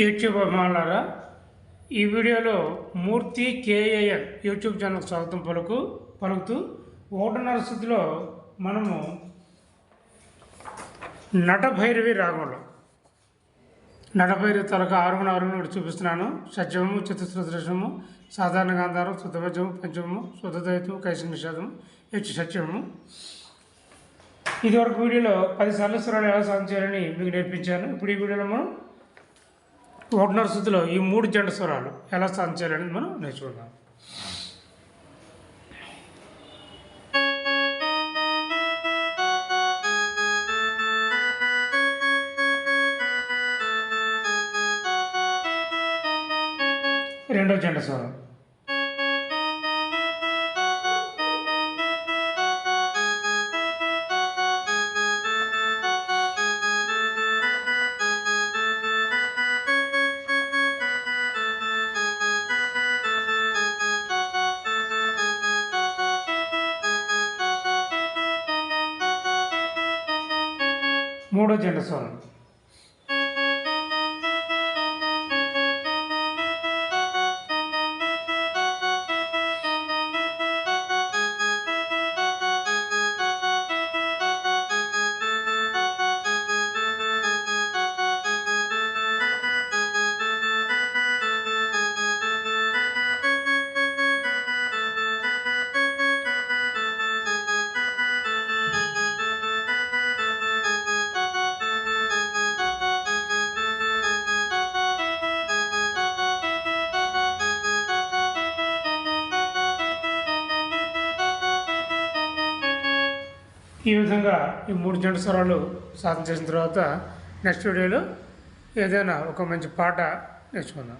YouTube అభిమానులారా ఈ వీడియోలో మూర్తి KAL YouTube ఛానల్కి స్వాగతం పలుకు పలుకుతూ ఒకటిన్నర స్థితిలో మనము నటభైరవి రాగంలో. నటభైరవి తలక ఆరుగుణ ఆరుగుణ కూడా చూపిస్తున్నాను. సత్యము చతుస్రదృశము సాధారణ గాంధారం శుద్ధభజము పంచమము శుద్ధదైతము కైసింగ నిషాదము హెచ్చు సత్యము. ఇదివరకు వీడియోలో పది సార్లు స్వరాలు ఎలా సాధించాలని మీకు నేర్పించాను. ఇప్పుడు ఈ వీడియోలో మనం ఒకటిన్నర స్థితిలో ఈ మూడు జంట స్వరాలు ఎలా సాధన చేయాలనేది మనం నేర్చుకుందాం. రెండో జంట స్వరం. మూడో జంట స్వరం ఈ విధంగా ఈ మూడు జంట స్వరాలు సాధన చేసిన తర్వాత నెక్స్ట్ వీడియోలో ఏదైనా ఒక మంచి పాట నేర్చుకుందాం.